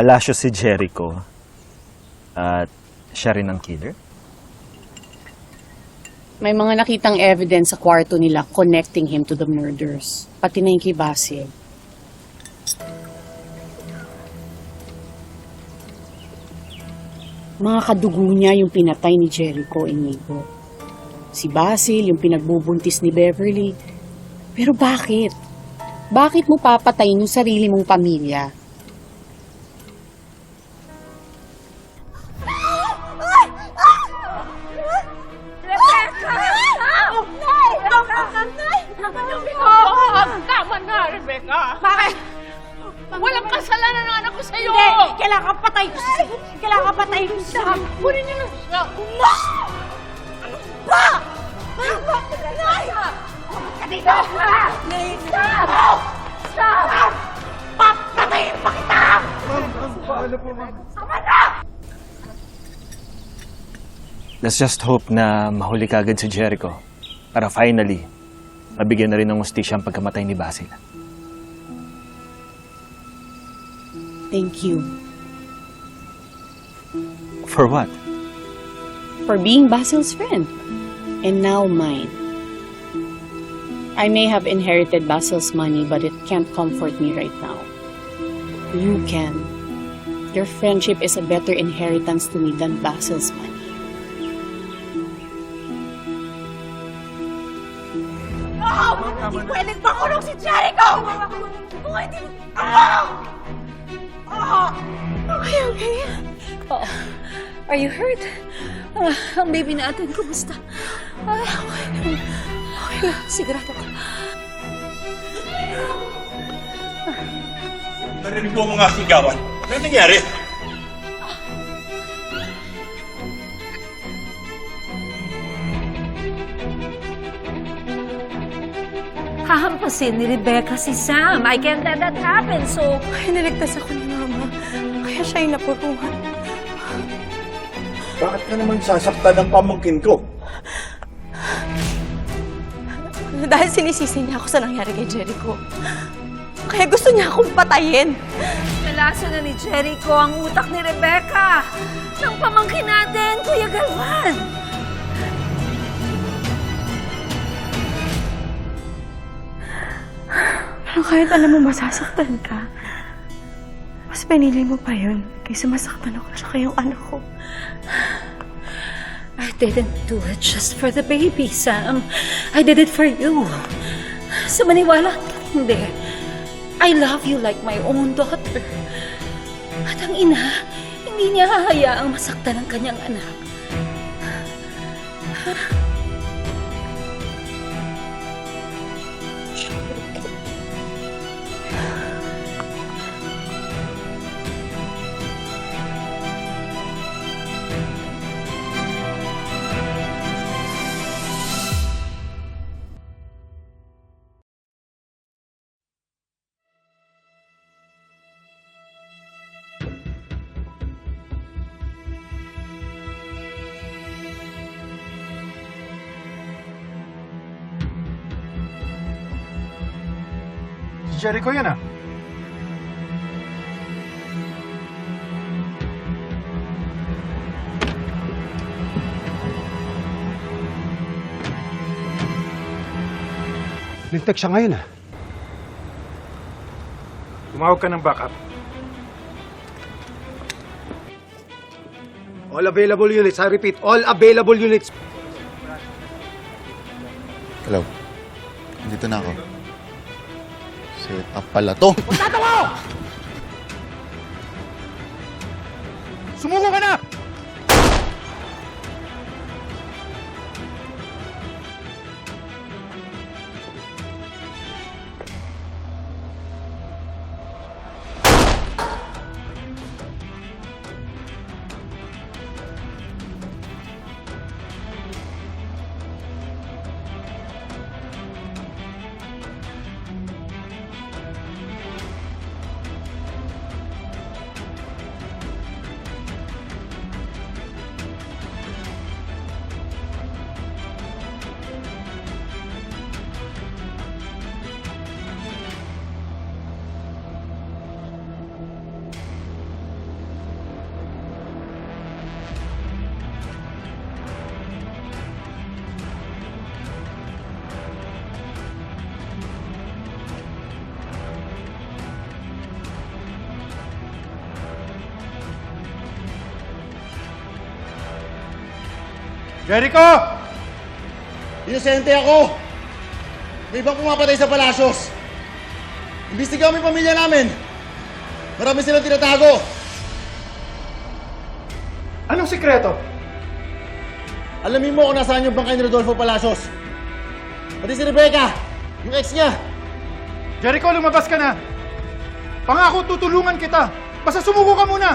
palasyo si Jericho at siya rin ang killer? May mga nakitang evidence sa kwarto nila connecting him to the murders. Pati na yung kay Basil. Mga kadugo niya yung pinatay ni Jericho Inigo. Si Basil yung pinagbubuntis ni Beverly. Pero bakit? Bakit mo papatayin yung sarili mong pamilya? Rebecca. Bakit? Walang kasalanan ng anak ko sa'yo. Hindi! Kailangan patay ko siya! Kailangan patay ko siya! Kunin niyo na siya. Ma! Ano ba? Ano ba? Nay! Bakit ka dito? Nay! Stop! Stop! Papatayin pa kita! Let's just hope na mahuli kagad si Jericho para finally mabigyan na rin ng ustisya ang pagkamatay ni Basil. Thank you For what? for being Basil's friend. And now mine. I may have inherited Basil's money, but it can't comfort me right now. You can. Your friendship is a better inheritance to me than Basil's money. Oh! Hindi pwedeng makulong si Jericho! Kung hindi... Oh! Oh! Okay, okay. Oh, are you hurt? Ah, ang baby natin, kumusta? Ay, okay. Okay lang, sigurado ka. Narinig ko mga sigawan. Ano nangyari? Hahampasin ni Rebecca si Sam. I can't let that happen, so... Ay, niligtas ako ni Mama. Kaya siya yung napuruhan. Bakit ka naman sasaktan ng pamangkin ko? Dahil sinisisi niya ako sa nangyari kay Jericho. Kaya gusto niya akong patayin. Nalasa na ni Jericho ang utak ni Rebecca. Ng pamangkin natin, Kuya Galvan. Pero kahit alam mo masasaktan ka, mas pinili mo pa yun kaysa masaktan ako tsaka yung anak ko. I didn't do it just for the baby, Sam. I did it for you. Sa maniwala, hindi. I love you like my own daughter. At ang ina, hindi niya hahayaang masaktan ang kanyang anak. Si Jericho yan ah. Lintek siya ngayon ah. Tumawag ka ng backup. All available units. I repeat, all available units. Hello. Dito na ako. Set up pala to. Sumuko ka na! Jericho! Inosente ako! May ibang pumapatay sa palasyos! Imbestigahan mo yung pamilya namin! Marami silang tinatago! Anong sikreto? Alamin mo kung nasaan yung bangkay ni Rodolfo Palacios. Pati si Rebecca, yung ex niya. Jericho, lumabas ka na! Pangako, tutulungan kita! Basta sumuko ka muna!